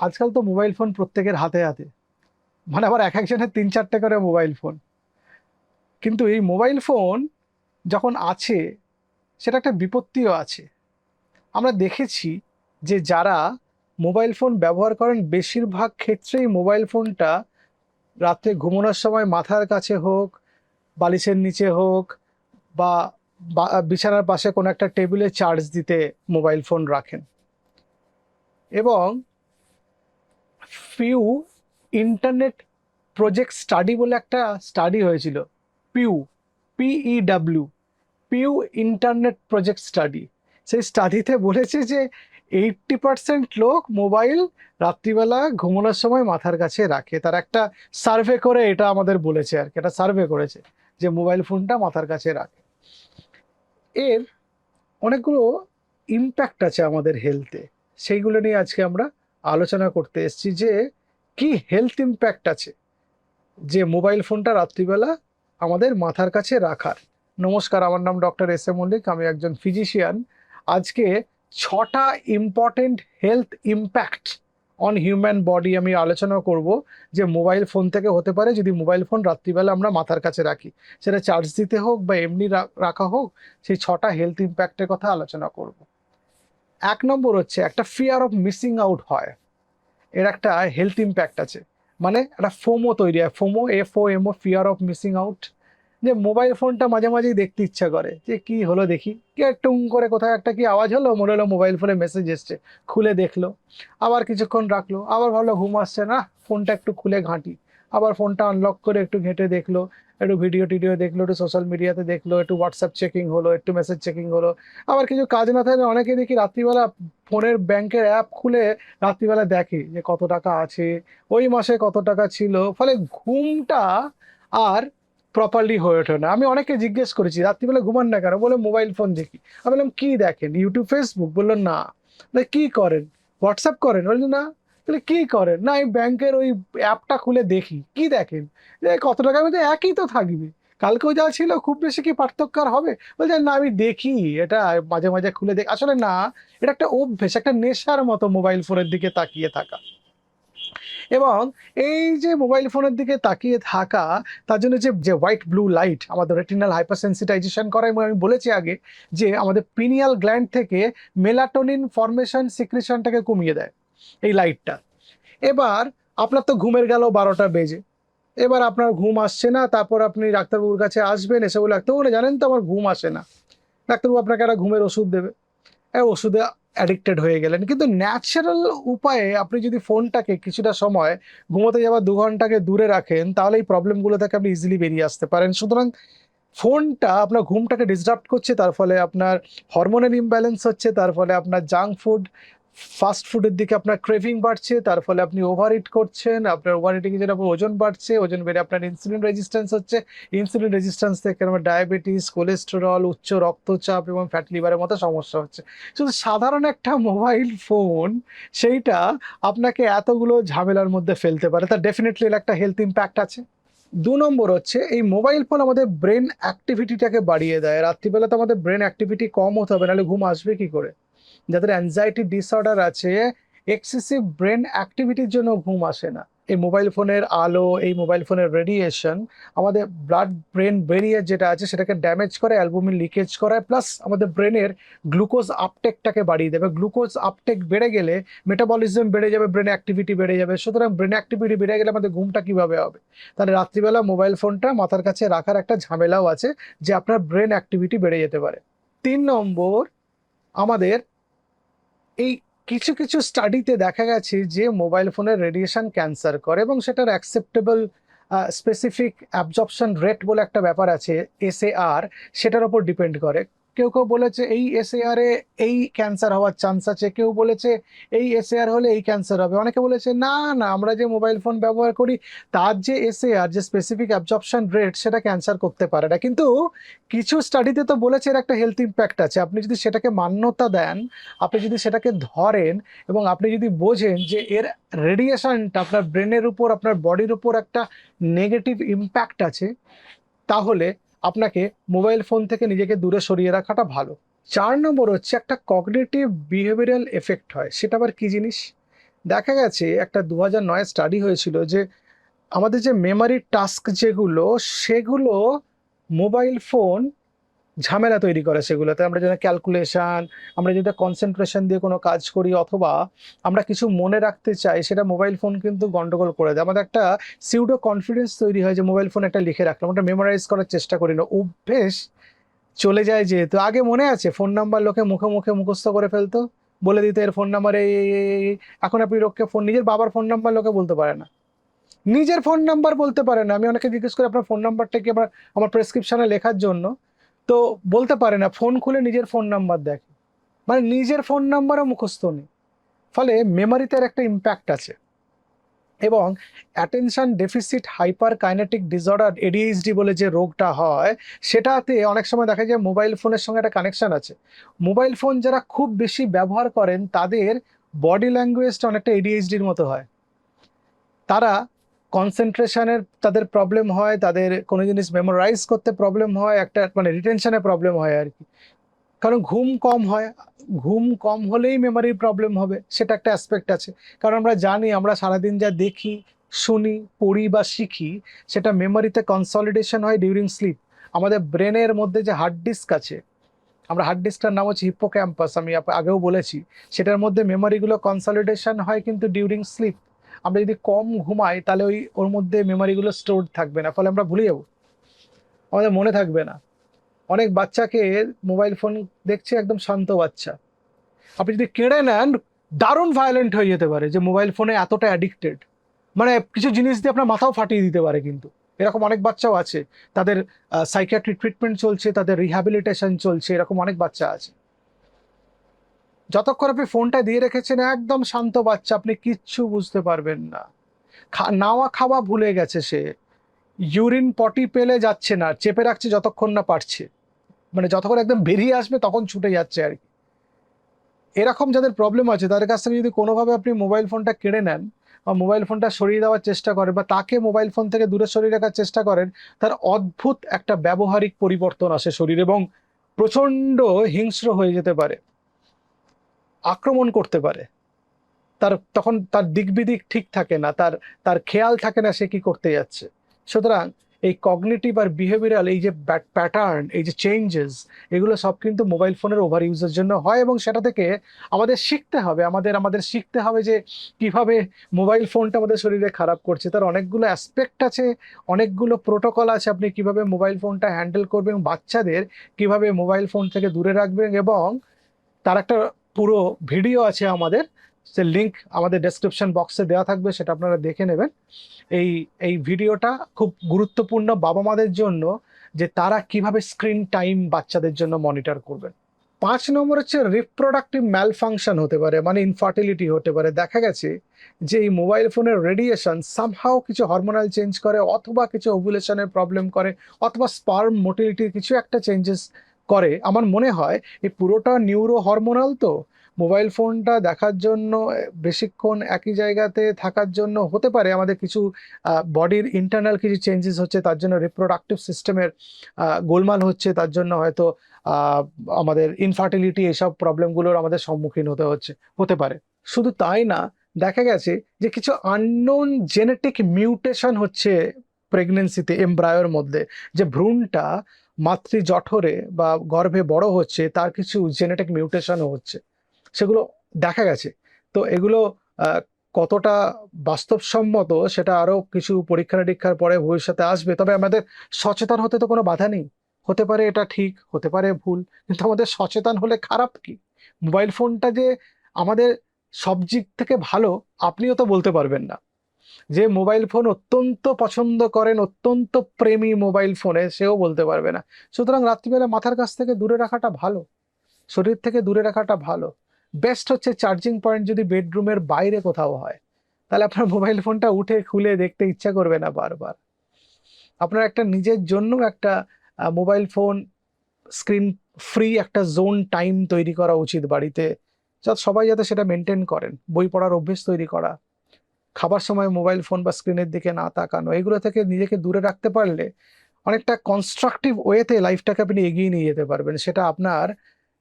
আজকাল তো mobile phone প্রত্যেকের হাতে হাতে। মানে আবার এক একজনের তিন চারটে করে মোবাইল ফোন কিন্তু এই মোবাইল ফোন যখন আছে, সেটা একটা বিপত্তিও আছে। আমরা দেখেছি যে যারা মোবাইল ফোন ব্যবহার করেন, বেশিরভাগ ক্ষেত্রেই মোবাইল ফোনটা রাত্রে ঘুমানোর সময় মাথার কাছে হোক, বালিশের নিচে হোক, বা বা- বিছানার পাশে কোনো একটা টেবিলে চার্জ দিতে মোবাইল ফোন রাখেন। এবং ফিউ ইন্টারনেট প্রজেক্ট স্টাডি বলে একটা স্টাডি হয়েছিল Pew PEW Pew internet project study সেই স্টাডিতে বলেছে যে এইটটি পার্সেন্ট লোক মোবাইল রাত্রিবেলা ঘুমানোর সময় মাথার কাছে রাখে। তার একটা সার্ভে করে এটা আমাদের বলেছে আর কি, একটা সার্ভে করেছে যে মোবাইল ফোনটা মাথার কাছে রাখে। এর অনেকগুলো ইম্প্যাক্ট আছে আমাদের হেলথে সেইগুলো নিয়ে আজকে আমরা আলোচনা করতে এসেছি যে কি হেলথ ইম্প্যাক্ট আছে যে মোবাইল ফোনটা রাত্রিবেলা আমাদের মাথার কাছে রাখার। নমস্কার, আমার নাম ডক্টর এস এ মল্লিক, আমি একজন ফিজিশিয়ান আজকে ছটা important health impact on human body আমি আলোচনা করব যে মোবাইল ফোন থেকে হতে পারে যদি মোবাইল ফোন রাত্রিবেলা আমরা মাথার কাছে রাখি। সেটা চার্জ দিতে হোক বা এমনি রাখা হোক, সেই ছটা হেলথ ইম্প্যাক্টের কথা আলোচনা করব। এক নম্বর হচ্ছে একটা ফিয়ার অফ মিসিং আউট হয়। এর একটা হেলথ ইম্প্যাক্ট আছে। মানে একটা ফোমো তৈরি হয়। FOMO F O M O fear of missing out যে মোবাইল ফোনটা মাঝে মাঝেই দেখতে ইচ্ছা করে। যে কি হলো দেখি? কি টুং করে কোথাও একটা কি আওয়াজ হলো? মনে হলো মোবাইল ফোনে মেসেজ এসছে। খুলে দেখল। আবার কিছুক্ষণ রাখল। আবার ভাবলো ঘুম আসছে না। ফোনটা একটু খুলে ঘাঁটি। আবার ফোনটা আনলক করে একটু ঘেঁটে দেখল, একটু ভিডিও টিডিও দেখল, একটু সোশ্যাল মিডিয়াতে দেখল, একটু হোয়াটসঅ্যাপ চেকিং হলো, একটু মেসেজ চেকিং হলো। আবার কিছু কাজ না থাকলে অনেকে দেখি রাত্রিবেলা ফোনের ব্যাংকের অ্যাপ খুলে রাত্রিবেলা দেখে যে কত টাকা আছে, ওই মাসে কত টাকা ছিল, ফলে ঘুমটা আর প্রপারলি হয়ে ওঠে না। আমি অনেকে জিজ্ঞেস করেছি, রাত্রিবেলা ঘুমান না কেন? বলে মোবাইল ফোন দেখি। আমি বললাম, কী দেখেন? ইউটিউব ফেসবুক বলল, না। কি করেন? হোয়াটসঅ্যাপ করেন? বলল, না। বলে কি করেন? না, আমি ব্যাংকের ওই অ্যাপটা খুলে দেখি। কি দেখেন? যে কত টাকার মধ্যে একই তো থাকবে। কালকেও যা ছিল, খুব বেশি কি পার্থক্য আর হবে? বলছে, না, আমি দেখি। এটা মাঝে মাঝে খুলে দেখি আসলে না, এটা একটা অভ্যেস, একটা নেশার মতো মোবাইল ফোনের দিকে তাকিয়ে থাকা। এবং এই যে মোবাইল ফোনের দিকে তাকিয়ে থাকা, তার জন্য যে যে হোয়াইট ব্লু লাইট আমাদের রেটিনাল হাইপারসেন্সিটাইজেশন করে, এবং আমি বলেছি আগে যে, আমাদের পিনিয়াল গ্ল্যান্ড থেকে মেলাটোনিন ফরমেশন সিক্রেশনটাকে কমিয়ে দেয়। এই লাইটটা। এবার আপনার তো ঘুমের গেল বারোটা বেজে। এবার আপনার ঘুম আসছে না, তারপর আপনি ডাক্তারবাবুর কাছে আসবেন, এসে বলে, ডাক্তারবাবু জানেন তো আমার ঘুম আসে না। ডাক্তারবাবু আপনাকে একটা ঘুমের ওষুধ দেবে। এই ওষুধে অ্যাডিক্টেড হয়ে গেলেন। কিন্তু ন্যাচারাল উপায়ে আপনি যদি ফোনটাকে কিছুটা সময় ঘুমোতে যাওয়ার দু ঘন্টাকে দূরে রাখেন, তাহলে এই প্রবলেমগুলো থেকে আপনি ইজিলি বেরিয়ে আসতে পারেন। সুতরাং ফোনটা আপনার ঘুমটাকে ডিস্টার্ব করছে, তার ফলে আপনার হরমোনের ইমব্যালেন্স হচ্ছে, তার ফলে আপনার জাঙ্ক ফুড ফাস্ট ফুডের দিকে আপনার ক্রেভিং বাড়ছে, তার ফলে আপনি ওভার ইট করছেন, আপনার ওভার ইটিং যেটা আপনার ওজন বাড়ছে, ওজন বেড়ে আপনার ইনসুলিন রেজিস্ট্যান্স হচ্ছে। ইনসুলিন রেজিস্ট্যান্স থেকে আমার ডায়াবেটিস কোলেস্টেরল উচ্চ রক্তচাপ এবং ফ্যাটি লিভারের মতো সমস্যা হচ্ছে। শুধু সাধারণ একটা মোবাইল ফোন সেইটা আপনাকে এতগুলো ঝামেলার মধ্যে ফেলতে পারে। তার ডেফিনেটলি একটা হেলথ ইম্প্যাক্ট আছে। দু নম্বর হচ্ছে, এই মোবাইল ফোন আমাদের ব্রেন অ্যাক্টিভিটিটাকে বাড়িয়ে দেয়। রাত্রিবেলা তো আমাদের ব্রেন অ্যাক্টিভিটি কম হতে হবে, নাহলে ঘুম আসবে কি করে? যাদের অ্যাংজাইটি ডিসঅর্ডার আছে এক্সেসিভ ব্রেন অ্যাক্টিভিটির জন্য ঘুম আসে না। এই মোবাইল ফোনের আলো, এই মোবাইল ফোনের রেডিয়েশন আমাদের ব্লাড ব্রেন ব্যারিয়ার যেটা আছে, সেটাকে ড্যামেজ করে অ্যালবুমিন লিকেজ করায় প্লাস আমাদের ব্রেনের গ্লুকোজ আপটেকটাকে বাড়িয়ে দেবে। গ্লুকোজ আপটেক বেড়ে গেলে মেটাবলিজম বেড়ে যাবে ব্রেন অ্যাক্টিভিটি বেড়ে যাবে। সুতরাং ব্রেন অ্যাক্টিভিটি বেড়ে গেলে আমাদের ঘুমটা কীভাবে হবে? তাহলে রাত্রিবেলা মোবাইল ফোনটা মাথার কাছে রাখার একটা ঝামেলাও আছে, যে আপনার ব্রেন অ্যাক্টিভিটি বেড়ে যেতে পারে। তিন নম্বর, আমাদের এই কিছু কিছু স্টাডিতে দেখা গেছে যে মোবাইল ফোনের রেডিয়েশন ক্যান্সার করে এবং সেটার অ্যাকসেপ্টেবল স্পেসিফিক অ্যাবজর্পশন রেট বলে একটা ব্যাপার আছে এসএআর সেটার ওপর ডিপেন্ড করে। কেউ কেউ বলেছে এই এসএআর এই ক্যান্সার হওয়ার চান্স আছে। কেউ বলেছে এই এসএআর হলে এই ক্যান্সার হবে। অনেকে বলেছে, না না, আমরা যে মোবাইল ফোন ব্যবহার করি, তার যে এসএআর যে স্পেসিফিক অ্যাবজর্পশন রেট সেটা ক্যান্সার করতে পারে না। কিন্তু কিছু স্টাডিতে তো বলেছে এর একটা হেলথ ইম্প্যাক্ট আছে। আপনি যদি সেটাকে মান্যতা দেন, আপনি যদি সেটাকে ধরেন এবং আপনি যদি বোঝেন যে এর রেডিয়েশনটা আপনার ব্রেনের উপর, আপনার বডির উপর একটা নেগেটিভ ইম্প্যাক্ট আছে, তাহলে আপনাকে মোবাইল ফোন থেকে নিজেকে দূরে সরিয়ে রাখাটা ভালো। চার নম্বর হচ্ছে একটা কগনেটিভ বিহেভিয়ারাল এফেক্ট হয়। সেটা আবার কী জিনিস? দেখা গেছে একটা দু হাজার নয় স্টাডি হয়েছিল যে আমাদের যে মেমারি টাস্ক যেগুলো, সেগুলো মোবাইল ফোন ঝামেলা তৈরি করে সেগুলোতে। আমরা যেন ক্যালকুলেশন আমরা যদি কনসেন্ট্রেশন দিয়ে কোনো কাজ করি অথবা আমরা কিছু মনে রাখতে চাই, সেটা মোবাইল ফোন কিন্তু গন্ডগোল করে দেয়। আমাদের একটা সিউডো কনফিডেন্স তৈরি হয় যে মোবাইল ফোন একটা লিখে রাখলাম। ওটা মেমোরাইজ করার চেষ্টা করি না। অভ্যেস চলে যায় যেহেতু। আগে মনে আছে ফোন নাম্বার লোকে মুখে মুখে মুখস্থ করে ফেলতো, বলে দিত এর ফোন নাম্বার এই। এখন আপনি লোককে ফোন নিজের বাবার ফোন নাম্বার লোকে বলতে পারে না। নিজের ফোন নাম্বার বলতে পারে না। আমি অনেকে জিজ্ঞেস করি, আপনার ফোন নাম্বারটা কি? আমার আমার প্রেসক্রিপশনে লেখার জন্য। তো বলতে পারে না ফোন খুলে নিজের ফোন নাম্বার দেখে। মানে নিজের ফোন নাম্বারও মুখস্থ নেই। ফলে মেমোরিতে একটা ইম্প্যাক্ট আছে। এবং attention deficit hyperkinetic disorder ADHD বলে যে রোগটা হয়, সেটাতে অনেক সময় দেখা যায় মোবাইল ফোনের সঙ্গে একটা কানেকশন আছে। মোবাইল ফোন যারা খুব বেশি ব্যবহার করেন, তাদের বডি ল্যাঙ্গুয়েজটা অনেকটা এডিএইচডির মতো হয়। তারা কনসেন্ট্রেশনের তাদের প্রবলেম হয়, তাদের কোনো জিনিস মেমোরাইজ করতে প্রবলেম হয়, একটা মানে রিটেনশনে প্রবলেম হয় আর কি। কারণ ঘুম কম হয়, ঘুম কম হলেই মেমোরির প্রবলেম হবে, সেটা একটা অ্যাসপেক্ট আছে। কারণ আমরা জানি, আমরা সারাদিন যা দেখি, শুনি, পড়ি বা শিখি, সেটা মেমোরিতে কনসলিডেশন হয় ডিউরিং স্লিপ আমাদের ব্রেনের মধ্যে যে হার্ড ডিস্ক আছে, আমরা হার্ড ডিস্কটার নাম হচ্ছে হিপো ক্যাম্পাস আমি আগেও বলেছি। সেটার মধ্যে মেমোরিগুলো কনসলিডেশন হয় কিন্তু ডিউরিং স্লিপ আমরা যদি কম ঘুমাই, তাহলে ওই, ওর মধ্যে মেমোরিগুলো স্টোর থাকবে না, ফলে আমরা ভুলে যাব। আমাদের মনে থাকবে না। অনেক বাচ্চাকে মোবাইল ফোন দেখছে একদম শান্ত বাচ্চা। আপনি যদি কেড়ে নেন, দারুণ ভায়োলেন্ট হয়ে যেতে পারে যে মোবাইল ফোনে এতটা অ্যাডিক্টেড মানে কিছু জিনিস দিয়ে আপনার মাথাও ফাটিয়ে দিতে পারে কিন্তু। এরকম অনেক বাচ্চাও আছে। তাদের সাইকিয়াট্রিক ট্রিটমেন্ট চলছে, তাদের রিহ্যাবিলিটেশন চলছে, এরকম অনেক বাচ্চা আছে। যতক্ষণ আপনি ফোনটা দিয়ে রেখেছেন, একদম শান্ত বাচ্চা, আপনি কিচ্ছু বুঝতে পারবেন না। নাওয়া খাওয়া ভুলে গেছে সে। ইউরিন পটি পেলে যাচ্ছে না, চেপে রাখছে যতক্ষণ না পারছে। মানে যতক্ষণ একদম বেরিয়ে আসবে, তখন ছুটে যাচ্ছে আর কি। এরকম যাদের প্রবলেম আছে, তাদের কাছ থেকে যদি কোনোভাবে আপনি মোবাইল ফোনটা কেড়ে নেন বা মোবাইল ফোনটা সরিয়ে দেওয়ার চেষ্টা করেন বা তাকে মোবাইল ফোন থেকে দূরে সরিয়ে রাখার চেষ্টা করেন, তার অদ্ভুত একটা ব্যবহারিক পরিবর্তন আসে শরীর এবং প্রচণ্ড হিংস্র হয়ে যেতে পারে। আক্রমণ করতে পারে। তার তখন তার দিক বিদিক ঠিক থাকে না, তার তার খেয়াল থাকে না সে কি করতে যাচ্ছে। সুতরাং এই কগনিটিভ আর বিহেভিয়ারাল এই যে প্যাটার্ন এই যে চেঞ্জেস এগুলো সব কিন্তু মোবাইল ফোনের ওভার ইউজের জন্য হয় এবং সেটা থেকে আমাদের শিখতে হবে। আমাদের আমাদের শিখতে হবে যে কীভাবে মোবাইল ফোনটা আমাদের শরীরে খারাপ করছে। তার অনেকগুলো অ্যাসপেক্ট আছে, অনেকগুলো প্রোটোকল আছে আপনি কীভাবে মোবাইল ফোনটা হ্যান্ডেল করবেন বাচ্চাদের, কীভাবে মোবাইল ফোন থেকে দূরে রাখবেন এবং তার একটা পুরো ভিডিও আছে আমাদের। সে লিঙ্ক আমাদের ডেসক্রিপশন বক্সে দেওয়া থাকবে, সেটা আপনারা দেখে নেবেন। এই এই ভিডিওটা খুব গুরুত্বপূর্ণ বাবা মাদের জন্য, যে তারা কীভাবে স্ক্রিন টাইম বাচ্চাদের জন্য মনিটর করবেন। পাঁচ নম্বর হচ্ছে রিপ্রোডাক্টিভ ম্যাল ফাংশন হতে পারে মানে ইনফার্টিলিটি হতে পারে। দেখা গেছে যে এই মোবাইল ফোনের রেডিয়েশন সামহাও কিছু হরমোনাল চেঞ্জ করে, অথবা কিছু ওভুলেশনের প্রবলেম করে, অথবা স্পার্ম মোটিলিটির কিছু একটা চেঞ্জেস করে। আমার মনে হয় এই পুরোটা নিউরো হরমোনাল তো মোবাইল ফোনটা দেখার জন্য, বেশিক্ষণ একই জায়গাতে থাকার জন্য হতে পারে। আমাদের কিছু বডির ইন্টারনাল কিছু চেঞ্জেস হচ্ছে, তার জন্য রিপ্রোডাক্টিভ সিস্টেমের গোলমাল হচ্ছে, তার জন্য হয়তো আমাদের ইনফার্টিলিটি এসব প্রবলেমগুলোর আমাদের সম্মুখীন হতে হচ্ছে, হতে পারে। শুধু তাই না, দেখা গেছে যে কিছু আননোন জেনেটিক মিউটেশন হচ্ছে প্রেগনেন্সিতে এমব্রায়োর মধ্যে। যে ভ্রূণটা মাতৃ জঠরে বা গর্ভে বড় হচ্ছে, তার কিছু জেনেটিক মিউটেশনও হচ্ছে। সেগুলো দেখা গেছে। তো এগুলো কতটা বাস্তবসম্মত সেটা আরও কিছু পরীক্ষা নিরীক্ষার পরে ভবিষ্যতে আসবে। তবে আমাদের সচেতন হতে তো কোনো বাধা নেই। হতে পারে এটা ঠিক, হতে পারে ভুল, কিন্তু আমাদের সচেতন হলে খারাপ কি? মোবাইল ফোনটা যে আমাদের সব দিক থেকে ভালো, আপনিও তো বলতে পারবেন না। যে মোবাইল ফোন অত্যন্ত পছন্দ করেন, অত্যন্ত প্রেমী মোবাইল ফোনে, সেও বলতে পারবে না। সুতরাং রাত্রিবেলা মাথার কাছ থেকে দূরে রাখাটা ভালো। শরীর থেকে দূরে রাখাটা ভালো। বেস্ট হচ্ছে চার্জিং পয়েন্ট যদি বেডরুমের বাইরে কোথাও হয়। তাহলে আপনার মোবাইল ফোনটা উঠে, খুলে দেখতে ইচ্ছা করবে না বারবার। আপনার একটা নিজের জন্য একটা মোবাইল ফোন স্ক্রিন ফ্রি একটা জোন টাইম তৈরি করা উচিত বাড়িতে। যাতে সবাই যাতে সেটা মেনটেন করেন। বই পড়ার অভ্যেস তৈরি করা। খাবার সময় মোবাইল ফোন বা স্ক্রিনের দিকে না তাকানো। এগুলো থেকে নিজেকে দূরে রাখতে পারলে অনেকটা কনস্ট্রাকটিভ ওয়েতে লাইফটাকে আপনি এগিয়ে নিয়ে যেতে পারবেন। সেটা আপনার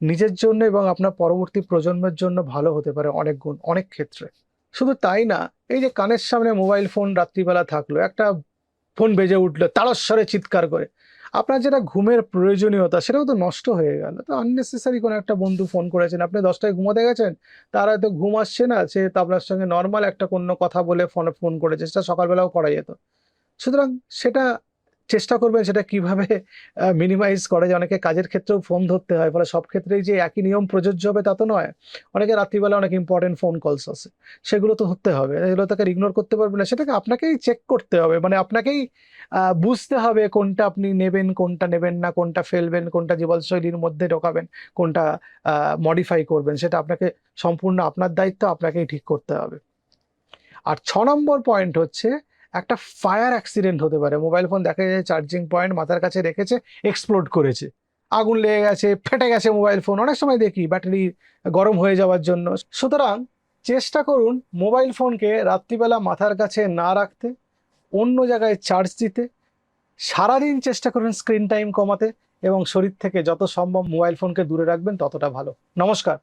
নিজের জন্য এবং আপনার পরবর্তী প্রজন্মের জন্য ভালো হতে পারে অনেক গুণ, অনেক ক্ষেত্রে। শুধু তাই না, এই যে কানের সামনে মোবাইল ফোন রাত্রিবেলা থাকল, একটা ফোন বেজে উঠল, তারস্বরে চিৎকার করে। আপনার যেটা ঘুমের প্রয়োজনীয়তা, সেটাও তো নষ্ট হয়ে গেল। তো আননেসেসারি কোনো একটা বন্ধু ফোন করেছেন, আপনি দশটায় ঘুমোতে গেছেন, তার হয়তো ঘুম আসছে না, সে তো আপনার সঙ্গে নর্মাল একটা কোনো কথা বলে ফোনে ফোন করেছে, সেটা সকালবেলাও করা যেত। সুতরাং সেটা চেষ্টা করবেন সেটা কীভাবে মিনিমাইজ করা যায় অনেকে কাজের ক্ষেত্রেও ফোন ধরতে হয়। ফলে সব ক্ষেত্রেই যে একই নিয়ম প্রযোজ্য হবে তা তো নয়। অনেকে রাত্রিবেলা অনেক ইম্পর্টেন্ট ফোন কলস আছে। সেগুলো তো ধরতে হবে। এগুলো তাকে ইগনোর করতে পারবে না। সেটাকে আপনাকেই চেক করতে হবে। মানে আপনাকেই বুঝতে হবে কোনটা আপনি নেবেন, কোনটা নেবেন না, কোনটা ফেলবেন, কোনটা জীবনশৈলীর মধ্যে ঢোকাবেন, কোনটা মডিফাই করবেন। সেটা আপনাকে সম্পূর্ণ আপনার দায়িত্ব, আপনাকেই ঠিক করতে হবে। আর ছ নম্বর পয়েন্ট হচ্ছে একটা ফায়ার অ্যাক্সিডেন্ট হতে পারে। মোবাইল ফোন দেখা যায় চার্জিং পয়েন্ট মাথার কাছে রেখেছে, এক্সপ্লোড করেছে। আগুন লেগে গেছে, ফেটে গেছে মোবাইল ফোন। অনেক সময় দেখি ব্যাটারি গরম হয়ে যাওয়ার জন্য। সুতরাং চেষ্টা করুন মোবাইল ফোনকে রাত্রিবেলা মাথার কাছে না রাখতে, অন্য জায়গায় চার্জ দিতে, সারাদিন চেষ্টা করুন স্ক্রিন টাইম কমাতে এবং শরীর থেকে যত সম্ভব মোবাইল ফোনকে দূরে রাখবেন ততটা ভালো। নমস্কার।